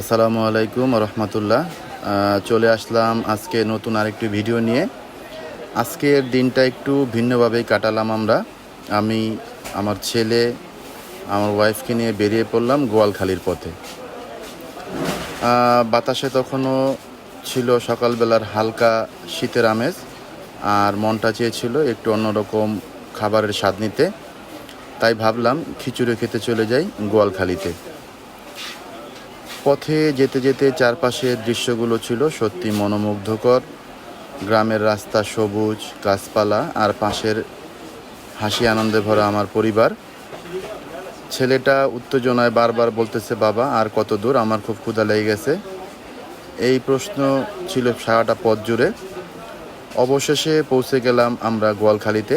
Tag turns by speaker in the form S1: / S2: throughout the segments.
S1: আসসালামু আলাইকুম রহমতুল্লাহ। চলে আসলাম আজকে নতুন আরেকটি ভিডিও নিয়ে। আজকের দিনটা একটু ভিন্নভাবেই কাটালাম আমরা। আমি, আমার ছেলে, আমার ওয়াইফকে নিয়ে বেরিয়ে পড়লাম গোয়ালখালির পথে। বাতাসে তখনও ছিল সকালবেলার হালকা শীতের আমেজ, আর মনটা চেয়েছিল একটু অন্যরকম খাবারের স্বাদ নিতে। তাই ভাবলাম খিচুড়ি খেতে চলে যাই গোয়ালখালিতে। পথে যেতে যেতে চারপাশের দৃশ্যগুলো ছিল সত্যি মনোমুগ্ধকর। গ্রামের রাস্তা সবুজ, গাছপালা আর পাশের হাসি আনন্দে ভরা আমার পরিবার। ছেলেটা উত্তেজনায় বারবার বলতেছে, বাবা, আর কত দূর? আমার খুব ক্ষুধা লেগে গেছে। এই প্রশ্ন ছিল সারাটা পথ জুড়ে। অবশেষে পৌঁছে গেলাম আমরা গোয়ালখালিতে।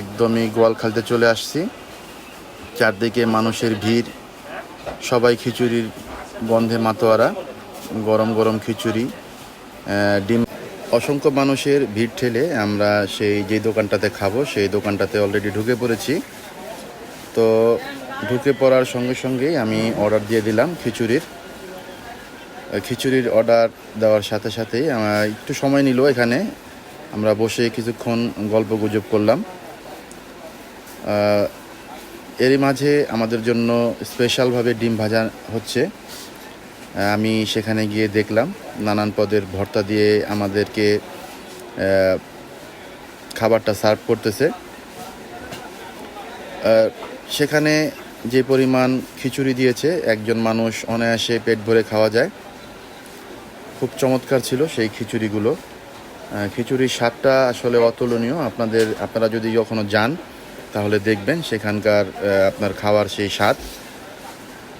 S1: একদমই গোয়ালখালিতে চলে আসছি। চারদিকে মানুষের ভিড় সবাই খিচুড়ির গন্ধে মাতোয়ারা, গরম গরম খিচুড়ি ডিম। অসংখ্য মানুষের ভিড় ঠেলে আমরা সেই যে দোকানটাতে খাব, সেই দোকানটাতে অলরেডি ঢুকে পড়েছি। তো ঢুকে পড়ার সঙ্গে সঙ্গেই আমি অর্ডার দিয়ে দিলাম খিচুড়ির। খিচুড়ির অর্ডার দেওয়ার সাথে সাথেই আমার একটু সময় নিল এখানে। আমরা বসে কিছুক্ষণ গল্প গুজব করলাম। এরই মাঝে আমাদের জন্য স্পেশালভাবে ডিম ভাজা হচ্ছে। আমি সেখানে গিয়ে দেখলাম, নানান পদের ভর্তা দিয়ে আমাদেরকে খাবারটা সার্ভ করতেছে। সেখানে যে পরিমাণ খিচুড়ি দিয়েছে, একজন মানুষ অনায়াসে পেট ভরে খাওয়া যায়। খুব চমৎকার ছিল সেই খিচুড়িগুলো। খিচুড়ির স্বাদটা আসলে অতুলনীয়। আপনাদের, আপনারা যদি কখনো যান তাহলে দেখবেন সেখানকার আপনার খাওয়ার সেই স্বাদ।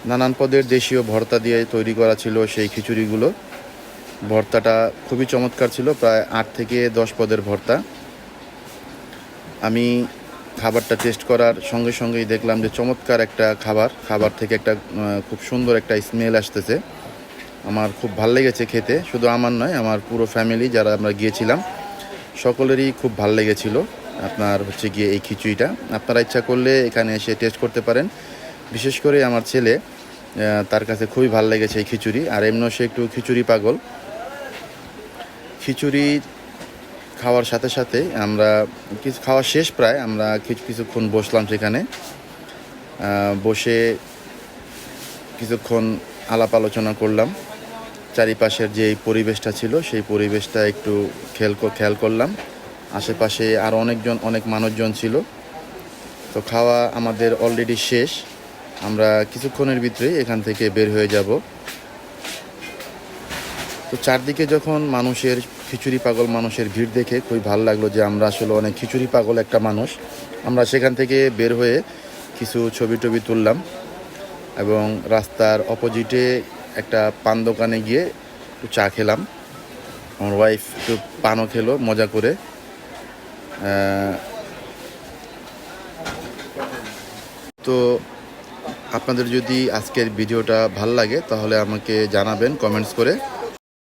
S1: নানান পদের দেশীয় ভর্তা দিয়ে তৈরি করা ছিল সেই খিচুড়িগুলো। ভর্তাটা খুবই চমৎকার ছিল, প্রায় আট থেকে দশ পদের ভর্তা। আমি খাবারটা টেস্ট করার সঙ্গে সঙ্গেই দেখলাম যে চমৎকার একটা খাবার। খাবার থেকে একটা খুব সুন্দর একটা স্মেল আসতেছে। আমার খুব ভালো লেগেছে খেতে, শুধু আমার নয়, আমার পুরো ফ্যামিলি যারা আমরা গিয়েছিলাম, সকলেরই খুব ভালো লেগেছিল। আপনার হচ্ছে গিয়ে এই খিচুড়িটা। আপনারা ইচ্ছা করলে এখানে এসে টেস্ট করতে পারেন। বিশেষ করে আমার ছেলে তার কাছে খুবই ভালো লেগেছে এই খিচুড়ি। আর এমনিও সে একটু খিচুড়ি পাগল। খিচুড়ি খাওয়ার সাথে সাথে আমরা কিছু খাওয়া শেষ প্রায়, আমরা কিছু কিছুক্ষণ বসলাম সেখানে। বসে কিছুক্ষণ আলাপ আলোচনা করলাম। চারিপাশের যে পরিবেশটা ছিল, সেই পরিবেশটা একটু খেয়াল খেয়াল করলাম। আশেপাশে আরও অনেকজন, অনেক মানুষজন ছিল। তো খাওয়া আমাদের অলরেডি শেষ। আমরা কিছুক্ষণের ভিতরেই এখান থেকে বের হয়ে যাব। তো চারদিকে যখন মানুষের খিচুড়ি পাগল মানুষের ভিড় দেখে খুবই ভালো লাগল যে আমরা আসলে অনেক খিচুড়ি পাগল একটা মানুষ। আমরা সেখান থেকে বের হয়ে কিছু ছবি টবি তুললাম এবং রাস্তার অপোজিটে একটা পান দোকানে গিয়ে চা খেলাম। আমার ওয়াইফ একটু পানও খেলো, মজা করে। তো আপনাদের যদি আজকের ভিডিওটা ভালো লাগে তাহলে আমাকে জানাবেন কমেন্টস করে।